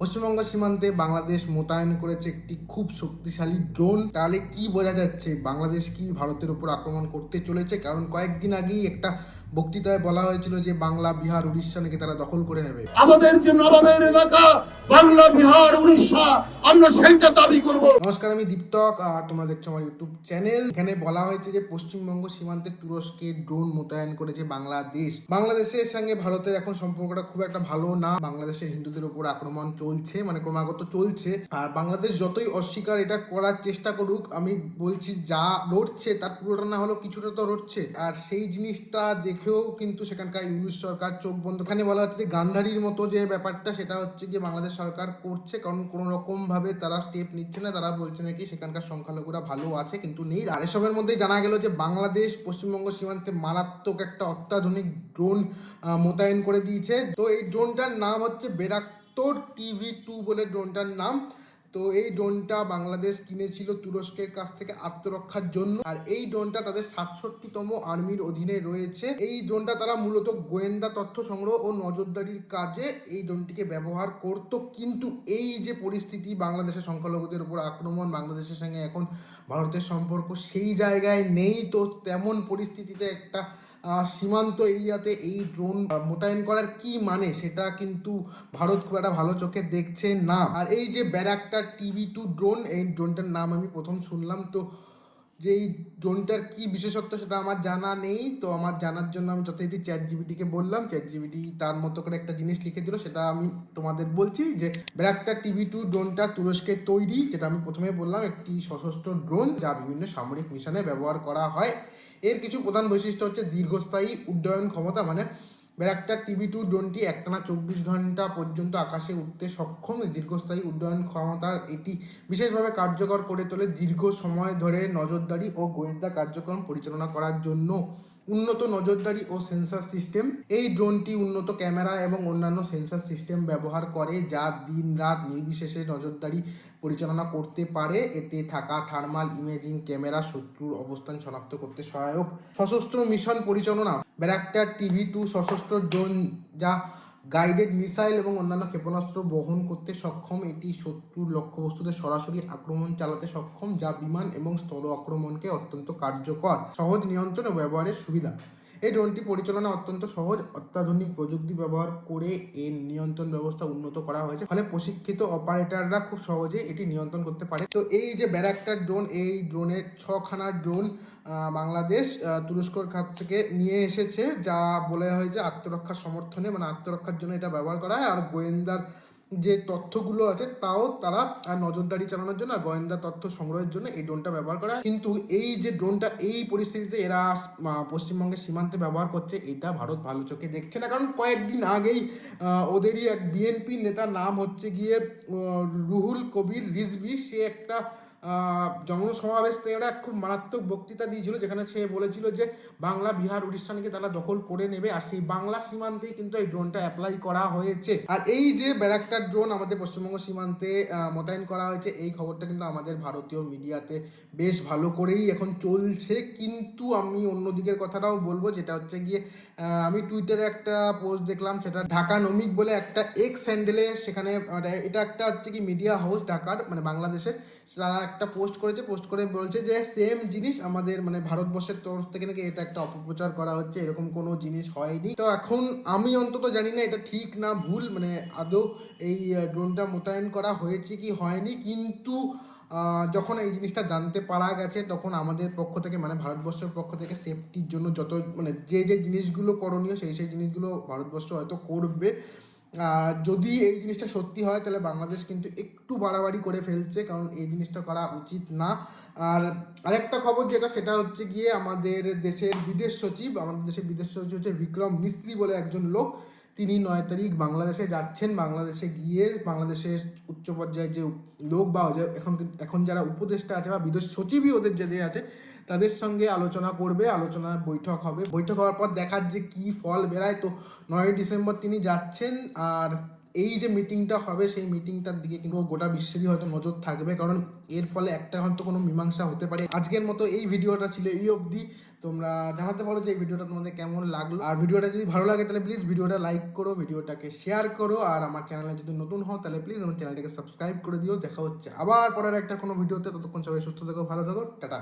পশ্চিমবঙ্গ সীমান্তে বাংলাদেশ মোতায়েন করেছে একটি খুব শক্তিশালী ড্রোন। তাহলে কি বোঝা যাচ্ছে, বাংলাদেশ কি ভারতের উপর আক্রমণ করতে চলেছে? কারণ কয়েকদিন আগেই একটা বক্তৃতায় বলা হয়েছিল যে বাংলা বিহার উড়িষ্যা নাকি তারা দখল করে নেবে। আমাদের যে নবাবের এলাকা বাংলা বিহার উড়িষ্যা আমরা সেইটা দাবি করব। নমস্কার আমি দীপ্তক আর তোমরা দেখছ আমার ইউটিউব চ্যানেল। এখানে বলা হয়েছে যে পশ্চিমবঙ্গ সীমান্তে তুরস্কে ড্রোন মোতায়েন করেছে বাংলাদেশ। বাংলাদেশের সঙ্গে ভারতের এখন সম্পর্কটা খুব একটা ভালো না। বাংলাদেশের হিন্দুদের উপর আক্রমণ চলছে মানে ক্রমাগত চলছে। আর বাংলাদেশ যতই অস্বীকার এটা করার চেষ্টা করুক আমি বলছি যা লড়ছে তার পুরোটা না হলেও কিছুটা তো লড়ছে আর সেই জিনিসটা দেখেও কিন্তু সেখানকার ইউনিশ সরকার চোখ বন্ধ। এখানে বলা হচ্ছে যে গান্ধারীর মতো যে ব্যাপারটা, সেটা হচ্ছে যে বাংলাদেশ সরকার করছে, কারণ কোনো রকম ভাবে তারা স্টেপ নিচ্ছে না। তারা বলছে নাকি সেখানকার সংখ্যালঘুরা ভালো আছে কিন্তু নেই। আর এসবের মধ্যেই জানা গেল যে বাংলাদেশ পশ্চিমবঙ্গ সীমান্তে মারাত্মক একটা অত্যাধুনিক ড্রোন মোতায়েন করে দিয়েছে। তো এই ড্রোনটার নাম হচ্ছে বেরাক্তর টিভি টু বলে ড্রোনটার নাম। তো এই ড্রোনটা বাংলাদেশ কিনেছিল তুরস্কের কাছ থেকে আত্মরক্ষার জন্য। আর এই ড্রোনটা তাদের সাতষট্টিতম আর্মির অধীনে রয়েছে। এই ড্রোনটা তারা মূলত গোয়েন্দা তথ্য সংগ্রহ ও নজরদারির কাজে এই ড্রোনটিকে ব্যবহার করত। কিন্তু এই যে পরিস্থিতি, বাংলাদেশের সংখ্যালঘুদের উপর আক্রমণ, বাংলাদেশের সঙ্গে এখন ভারতের সম্পর্ক সেই জায়গায় নেই। তো তেমন পরিস্থিতিতে একটা সীমান্ত এরিয়াতে এই ড্রোন মোতায়েন করার কি মানে সেটা কিন্তু ভারত খুব একটা ভালো চোখে দেখছে না। আর এই যে ব্যারাকটা টিভি টু ড্রোন এই ড্রোনটার নাম আমি প্রথম শুনলাম, তো যে এই ড্রোনটার কি বিশেষত্ব সেটা আমার জানা নেই। তো আমার জানার জন্য আমি যথারীতি চ্যাট জিবিটিকে বললাম। চ্যাট জিবিটি তার মতো করে একটা জিনিস লিখে দিল, সেটা আমি তোমাদের বলছি যে ব্যারাকটা টিভি টু ড্রোনটা তুরস্কের তৈরি, যেটা আমি প্রথমে বললাম, একটি সশস্ত্র ড্রোন যা বিভিন্ন সামরিক মিশনে ব্যবহার করা হয়। এর কিছু প্রধান বৈশিষ্ট্য হচ্ছে দীর্ঘস্থায়ী উড্ডয়ন ক্ষমতা মানে ব্যারাকটা টিভি টু ড্রোনটি একটানা চব্বিশ ঘণ্টা পর্যন্ত আকাশে উঠতে সক্ষম? দীর্ঘস্থায়ী উড্ডয়ন ক্ষমতা এটি বিশেষভাবে কার্যকর করে তোলে দীর্ঘ সময় ধরে নজরদারি ও গোয়েন্দা কার্যক্রম পরিচালনা করার জন্য। উন্নত নজরদারি ও সেন্সার সিস্টেম এই ড্রোনটি উন্নত ক্যামেরা এবং অন্যান্য সেন্সার সিস্টেম ব্যবহার করে, যা দিন রাত নির্বিশেষে নজরদারি পরিচালনা করতে পারে। এতে থাকা থার্মাল ইমেজিং ক্যামেরা শত্রুর অবস্থান শনাক্ত করতে সহায়ক। সশস্ত্র মিশন পরিচালনা। ব্যারাক্টার টিভি টু সশস্ত্র ড্রোন, যা গাইডেড মিসাইল এবং অন্যান্য ক্ষেপণাস্ত্র বহন করতে সক্ষম। এটি শত্রুর লক্ষ্যবস্তুতে সরাসরি আক্রমণ চালাতে সক্ষম, যা বিমান এবং স্থল আক্রমণকে অত্যন্ত কার্যকর, সহজ নিয়ন্ত্রণ ও ব্যবহারের সুবিধা। এই ড্রোনটি পরিচালনা অত্যন্ত সহজ, অত্যাধুনিক প্রযুক্তি ব্যবহার করে এর নিয়ন্ত্রণ ব্যবস্থা উন্নত করা হয়েছে। ফলে প্রশিক্ষিত অপারেটররা খুব সহজে এটি নিয়ন্ত্রণ করতে পারে। তো এই যে ব্যারাক্টার ড্রোন, এই ড্রোনের ছখানা ড্রোন বাংলাদেশ তুরস্কর কাছ থেকে নিয়ে এসেছে, যা বলে হয় যে আত্মরক্ষার সমর্থনে মানে আত্মরক্ষার জন্য এটা ব্যবহার করা হয়। আর গোয়েন্দার যে তথ্যগুলো আছে তাও তারা নজরদারি চালানোর জন্য আর গোয়েন্দা তথ্য সংগ্রহের জন্য এই ড্রোনটা ব্যবহার করা হয়। কিন্তু এই যে ড্রোনটা এই পরিস্থিতিতে এরা পশ্চিমবঙ্গের সীমান্তে ব্যবহার করছে, এটা ভারত ভালো চোখে দেখছে না। কারণ কয়েকদিন আগেই ওদেরই এক বিএনপি নেতার নাম হচ্ছে গিয়ে রুহুল কবির রিজভি। সে একটা জনসমাবেশ থেকে একটা খুব মারাত্মক বক্তৃতা দিয়েছিল, যেখানে সে বলেছিল যে বাংলা, বিহার, উড়িষ্যানকে তারা দখল করে নেবে আর সেই বাংলা সীমান্তেই কিন্তু এই ড্রোনটা অ্যাপ্লাই করা হয়েছে। আর এই যে ব্যারাক্টার ড্রোন আমাদের পশ্চিমবঙ্গ সীমান্তে মোতায়েন করা হয়েছে, এই খবরটা কিন্তু আমাদের ভারতীয় মিডিয়াতে বেশ ভালো করেই এখন চলছে। কিন্তু আমি অন্য দিকের কথাটাও বলব, যেটা হচ্ছে গিয়ে আমি টুইটারে একটা পোস্ট দেখলাম, সেটা ঢাকা নমিক বলে একটা এক্স হ্যান্ডেলে সেখানে মানে এটা একটা হচ্ছে কি মিডিয়া হাউস ঢাকার মানে বাংলাদেশের, তারা একটা পোস্ট করেছে পোস্ট করে বলছে যে সেম জিনিস আমাদের মানে ভারতবর্ষের তরফ থেকে নাকি এটা একটা অপপ্রচার করা হচ্ছে, এরকম কোনো জিনিস হয়নি। তো এখন আমি অন্তত জানি না এটা ঠিক না ভুল মানে আদৌ এই ড্রোনটা মোতায়েন করা হয়েছে কি হয়নি, কিন্তু যখন এই জিনিসটা জানতে পারা গেছে, তখন আমাদের পক্ষ থেকে মানে ভারতবর্ষের পক্ষ থেকে সেফটির জন্য যত মানে যে যে জিনিসগুলো করণীয়, সেই সেই জিনিসগুলো ভারতবর্ষ হয়তো করবে। যদি এই জিনিসটা সত্যি হয়, তাহলে বাংলাদেশ কিন্তু একটু বাড়াবাড়ি করে ফেলছে, কারণ এই জিনিসটা করা উচিত না। আর আরেকটা খবর যেটা, সেটা হচ্ছে গিয়ে আমাদের দেশের বিদেশ সচিব, আমাদের দেশের বিদেশ সচিব হচ্ছে বিক্রম মিস্ত্রি বলে একজন লোক। তিনি নয় তারিখ বাংলাদেশে যাচ্ছেন। বাংলাদেশে গিয়ে বাংলাদেশের উচ্চ পর্যায়ের যে লোক বা এখন এখন যারা উপদেষ্টা আছে বা বিদেশ সচিবই ওদের যে আছে তাদের সঙ্গে আলোচনা করবে আলোচনা বৈঠক হবে। বৈঠক হওয়ার পর দেখার যে কি ফল বেরায়, তো নয় ডিসেম্বর তিনি যাচ্ছেন, আর এই যে মিটিংটা হবে, সেই মিটিংটার দিকে কিন্তু গোটা বিশ্বেরই হয়তো নজর থাকবে, কারণ এর ফলে একটা হয়তো কোনো মীমাংসা হতে পারে। আজকের মতো এই ভিডিওটা ছিল এই অবধি। তোমরা জানাতে পারো যে এই ভিডিওটা তোমাদের কেমন লাগল। আর ভিডিওটা যদি ভালো লাগে, তাহলে প্লিজ ভিডিওটা লাইক করো, ভিডিওটাকে শেয়ার করো, আর আমার চ্যানেলে যদি নতুন হও, তাহলে প্লিজ আমার চ্যানেলটাকে সাবস্ক্রাইব করে দিও। দেখা হচ্ছে আবার পরের একটা কোনো ভিডিওতে। ততক্ষণ সবাই সুস্থ থাকো, ভালো থাকো, টাটা।